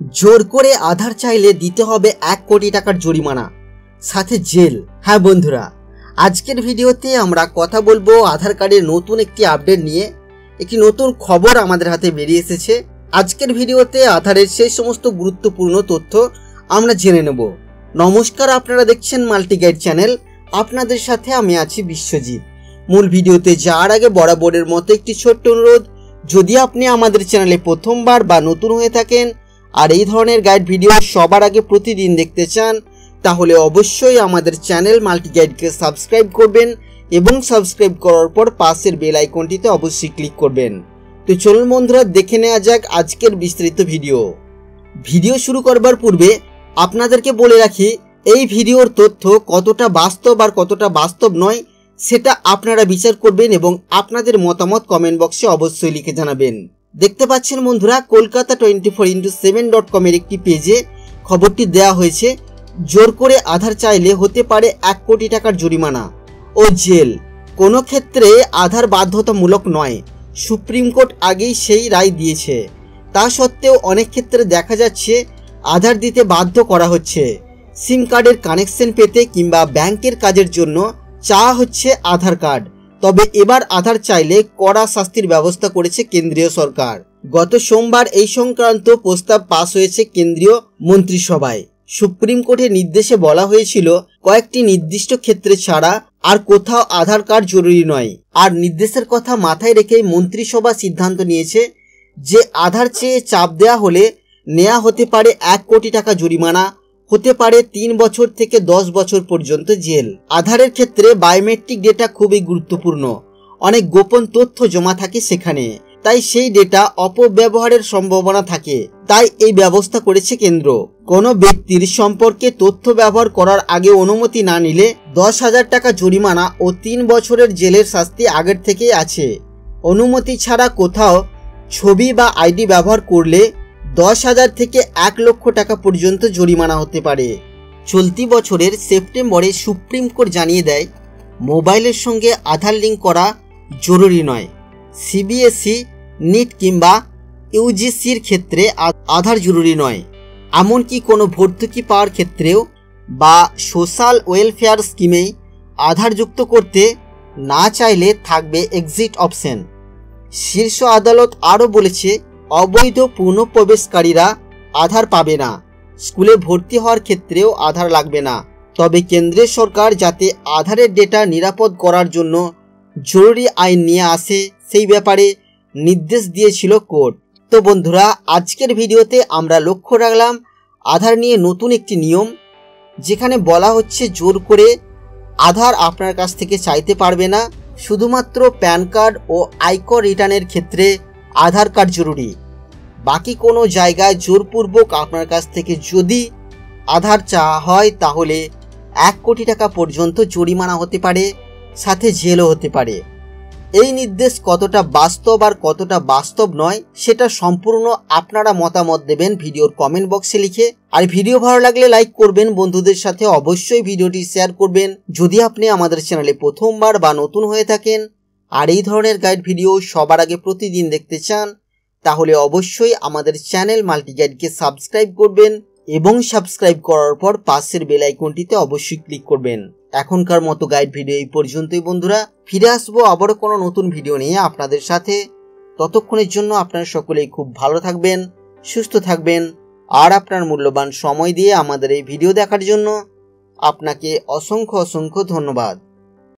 জোর করে আধার চাইলে দিতে হবে এক কোটি টাকার জরিমানা। সাথে জেল। হ্যাঁ বন্ধুরা, আজকের ভিডিওতে আমরা কথা বলব আধার কার্ডের নতুন একটি আপডেট নিয়ে। একটি নতুন খবর আমাদের হাতে বেরিয়ে এসেছে। আজকের ভিডিওতে আধারের সেই সমস্ত গুরুত্বপূর্ণ তথ্য আমরা জেনে নেব। নমস্কার, আপনারা দেখছেন মাল্টি গাইড চ্যানেল। আপনাদের সাথে আমি আছি বিশ্বজিৎ। মূল ভিডিওতে যাওয়ার আগে বরাবরের মতো একটি ছোট্ট অনুরোধ। যদি আপনি আমাদের চ্যানেলে প্রথমবার বা নতুন হয়ে থাকেন আর এই ধরনের গাইড ভিডিও সবার আগে প্রতিদিন দেখতে চান, তাহলে অবশ্যই আমাদের চ্যানেল মাল্টি গাইডকে সাবস্ক্রাইব করবেন এবং সাবস্ক্রাইব করার পর পাশের বেল আইকনটিতে অবশ্যই ক্লিক করবেন। তো চলুন বন্ধুরা, দেখে নেওয়া যাক আজকের বিস্তারিত ভিডিও ভিডিও শুরু করবার পূর্বে আপনাদেরকে বলে রাখি, এই ভিডিওর তথ্য কতটা বাস্তব আর কতটা বাস্তব নয়, সেটা আপনারা বিচার করবেন এবং আপনাদের মতামত কমেন্ট বক্সে অবশ্যই লিখে জানাবেন। দেখতে পাচ্ছেন বন্ধুরা, Kolkata twenty four into seven dot কমের একটি পেজে খবরটি দেওয়া হয়েছে। জোর করে আধার চাইলে হতে পারে এক কোটি টাকার জরিমানা ও জেল। কোনো ক্ষেত্রে আধার বাধ্যতামূলক নয়, সুপ্রিম কোর্ট আগেই সেই রায় দিয়েছে। তা সত্ত্বেও অনেক ক্ষেত্রে দেখা যাচ্ছে আধার দিতে বাধ্য করা হচ্ছে। সিম কার্ডের কানেকশন পেতে কিংবা ব্যাংকের কাজের জন্য চাওয়া হচ্ছে আধার কার্ড। তবে এবার আধার চাইলে কড়া শাস্তির ব্যবস্থা করেছে কেন্দ্রীয় সরকার। গত সোমবার এই সংক্রান্ত প্রস্তাব পাশ হয়েছে কেন্দ্রীয় মন্ত্রিসভায়। সুপ্রিম কোর্টের নির্দেশে বলা হয়েছিল, কয়েকটি নির্দিষ্ট ক্ষেত্রে ছাড়া আর কোথাও আধার কার্ড জরুরি নয়। আর নির্দেশের কথা মাথায় রেখে মন্ত্রিসভা সিদ্ধান্ত নিয়েছে যে, আধার চেয়ে চাপ দেওয়া হলে নেওয়া হতে পারে এক কোটি টাকা জরিমানা হতে পারে তিন বছর থেকে দশ বছর পর্যন্ত জেল। আধারের ক্ষেত্রে বায়োমেট্রিক ডেটা খুবই গুরুত্বপূর্ণ। অনেক গোপন তথ্য জমা থাকে সেখানে। তাই সেই ডেটা অপব্যবহারের সম্ভাবনা থাকে। তাই এই ব্যবস্থা করেছে কেন্দ্র। কোনো ব্যক্তির সম্পর্কে তথ্য ব্যবহার করার আগে অনুমতি না নিলে দশ হাজার টাকা জরিমানা ও তিন বছরের জেলের শাস্তি আগের থেকেই আছে। অনুমতি ছাড়া কোথাও ছবি বা আইডি ব্যবহার করলে দশ হাজার থেকে এক লক্ষ টাকা পর্যন্ত জরিমানা হতে পারে। চলতি বছরের সেপ্টেম্বরে সুপ্রিম কোর্ট জানিয়ে দেয়, মোবাইলের সঙ্গে আধার লিঙ্ক করা জরুরি নয়। সিবিএসই, নিট কিংবা ইউজিসির ক্ষেত্রে আধার জরুরি নয়। এমনকি কোনো ভর্তুকি পাওয়ার ক্ষেত্রেও বা সোশ্যাল ওয়েলফেয়ার স্কিমেই আধার যুক্ত করতে না চাইলে থাকবে এক্সিট অপশন। শীর্ষ আদালত আরও বলেছে অবৈধ পুনঃপ্রবেশকারীরা আধার পাবে না। স্কুলে ভর্তি হওয়ার ক্ষেত্রেও আধার লাগবে না। তবে কেন্দ্রের সরকার যাতে আধারের ডেটা নিরাপদ করার জন্য জরুরি আইন নিয়ে আসে, সেই ব্যাপারে নির্দেশ দিয়েছিল কোর্ট। তো বন্ধুরা, আজকের ভিডিওতে আমরা লক্ষ্য রাখলাম আধার নিয়ে নতুন একটি নিয়ম, যেখানে বলা হচ্ছে জোর করে আধার আপনার কাছ থেকে চাইতে পারবে না। শুধুমাত্র প্যান কার্ড ও আয়কর রিটার্নের ক্ষেত্রে আধার কার্ড জরুরি। বাকি কোনো জায়গায় জোরপূর্বক আপনার কাছ থেকে যদি আধার চাওয়া হয়, তাহলে এক কোটি টাকা পর্যন্ত জরিমানা হতে পারে, সাথে জেলও হতে পারে। এই নির্দেশ কতটা বাস্তব আর কতটা বাস্তব নয়, সেটা সম্পূর্ণ আপনারা মতামত দেবেন ভিডিওর কমেন্ট বক্সে লিখে। আর ভিডিও ভালো লাগলে লাইক করবেন, বন্ধুদের সাথে অবশ্যই ভিডিওটি শেয়ার করবেন। যদি আপনি আমাদের চ্যানেলে প্রথমবার বা নতুন হয়ে থাকেন আর এই ধরনের গাইড ভিডিও সবার আগে প্রতিদিন দেখতে চান, তাহলে অবশ্যই আমাদের চ্যানেল মাল্টি গাইডকে সাবস্ক্রাইব করবেন এবং সাবস্ক্রাইব করার পর পাশের বেল আইকনটিতে অবশ্যই ক্লিক করবেন। এখনকার মতো গাইড ভিডিও এই পর্যন্তই বন্ধুরা। ফিরে আসব আবারও কোনো নতুন ভিডিও নিয়ে আপনাদের সাথে। ততক্ষণের জন্য আপনারা সকলেই খুব ভালো থাকবেন, সুস্থ থাকবেন, আর আপনার মূল্যবান সময় দিয়ে আমাদের এই ভিডিও দেখার জন্য আপনাকে অসংখ্য অসংখ্য ধন্যবাদ।